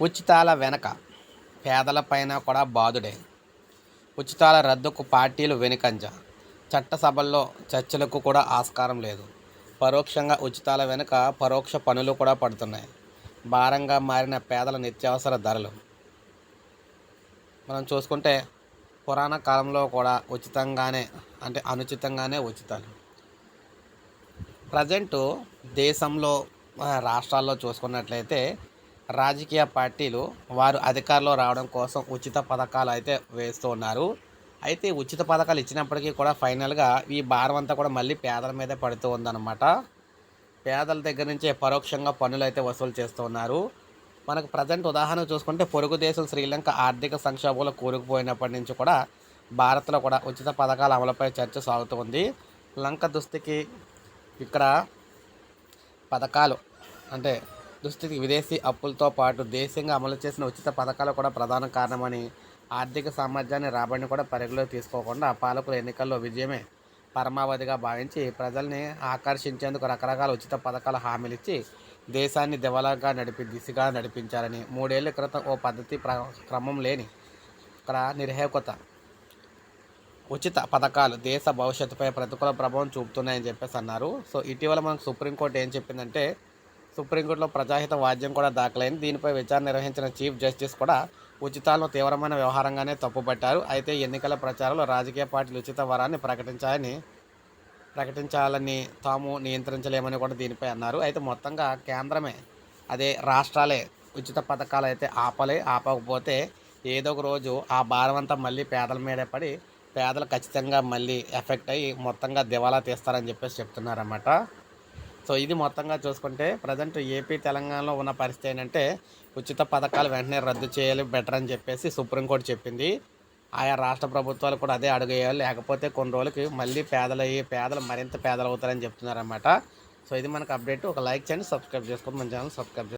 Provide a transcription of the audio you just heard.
ఉచితాల వెనక పేదలపైన కూడా బాధుడే ఉచితాల రద్దుకు పార్టీలు వెనుకంజ. చట్టసభల్లో చర్చలకు కూడా ఆస్కారం లేదు. పరోక్షంగా ఉచితాల వెనుక పరోక్ష పనులు కూడా పడుతున్నాయి. భారంగా మారిన పేదల నిత్యావసర ధరలు. మనం చూసుకుంటే పురాణ కాలంలో కూడా ఉచితంగానే అంటే అనుచితంగానే ఉచితాలు. ప్రజెంటు దేశంలో రాష్ట్రాల్లో చూసుకున్నట్లయితే రాజకీయ పార్టీలు వారు అధికారంలో రావడం కోసం ఉచిత పథకాలు అయితే వేస్తూ ఉన్నారు. అయితే ఉచిత పథకాలు ఇచ్చినప్పటికీ కూడా ఫైనల్గా ఈ భారం అంతా కూడా మళ్ళీ పేదల మీదే పడుతూ ఉందన్నమాట. పేదల దగ్గర నుంచే పరోక్షంగా పన్నులు అయితే వసూలు చేస్తూ ఉన్నారు. మనకు ప్రజెంట్ ఉదాహరణ చూసుకుంటే పొరుగు దేశం శ్రీలంక ఆర్థిక సంక్షోభంలో కూరుకుపోయినప్పటి నుంచి కూడా భారత్లో కూడా ఉచిత పథకాల అమలుపై చర్చ సాగుతుంది లంక దుస్థితికి ఇక్కడ పథకాలు అంటే దుస్థితి విదేశీ అప్పులతో పాటు దేశంగా అమలు చేసిన ఉచిత పథకాలు కూడా ప్రధాన కారణమని ఆర్థిక సామర్థ్యాన్ని రాబడిని కూడా పరిగణలోకి తీసుకోకుండా పాలకుల ఎన్నికల్లో విజయమే పరమావధిగా భావించి ప్రజల్ని ఆకర్షించేందుకు రకరకాల ఉచిత పథకాల హామీలిచ్చి దేశాన్ని దివాలాగా నడిపి దిశగా నడిపించారని మూడేళ్ళ క్రితం ఓ పద్ధతి ప్ర క్రమం లేని ఇక్కడ నిర్హేకత ఉచిత పథకాలు దేశ భవిష్యత్తుపై ప్రతికూల ప్రభావం చూపుతున్నాయని చెప్పేసి అన్నారు. సో ఇటీవల మనకు సుప్రీంకోర్టు ఏం చెప్పిందంటే సుప్రీంకోర్టులో ప్రజాహిత వాద్యం కూడా దాఖలైంది. దీనిపై విచారణ నిర్వహించిన చీఫ్ జస్టిస్ కూడా ఉచితాలను తీవ్రమైన వ్యవహారంగానే తప్పుపట్టారు. అయితే ఎన్నికల ప్రచారంలో రాజకీయ పార్టీలు ఉచిత వరాన్ని ప్రకటించాలని ప్రకటించాలని తాము నియంత్రించలేమని కూడా దీనిపై అన్నారు. అయితే మొత్తంగా కేంద్రమే అదే రాష్ట్రాలే ఉచిత పథకాలు అయితే ఆపలే ఆపకపోతే ఏదో ఒక రోజు ఆ భారం అంతా మళ్ళీ పేదల మీదే పడి పేదలు ఖచ్చితంగా మళ్ళీ ఎఫెక్ట్ అయ్యి మొత్తంగా దివాలా తీస్తారని చెప్పేసి చెప్తున్నారన్నమాట. సో ఇది మొత్తంగా చూసుకుంటే ప్రజెంట్ ఏపీ తెలంగాణలో ఉన్న పరిస్థితి ఏంటంటే ఉచిత పథకాలు వెంటనే రద్దు చేయాలి బెటర్ అని చెప్పేసి సుప్రీంకోర్టు చెప్పింది. ఆయా రాష్ట్ర ప్రభుత్వాలు కూడా అదే అడుగేయాలి. లేకపోతే కొన్ని రోజులకి మళ్ళీ పేదలయ్యి పేదలు మరింత పేదలు అవుతారని చెప్తున్నారన్నమాట. సో ఇది మనకు అప్డేట్ ఒక లైక్ చేయండి సబ్స్క్రైబ్ చేసుకోండి. మన ఛానల్ సబ్స్క్రైబ్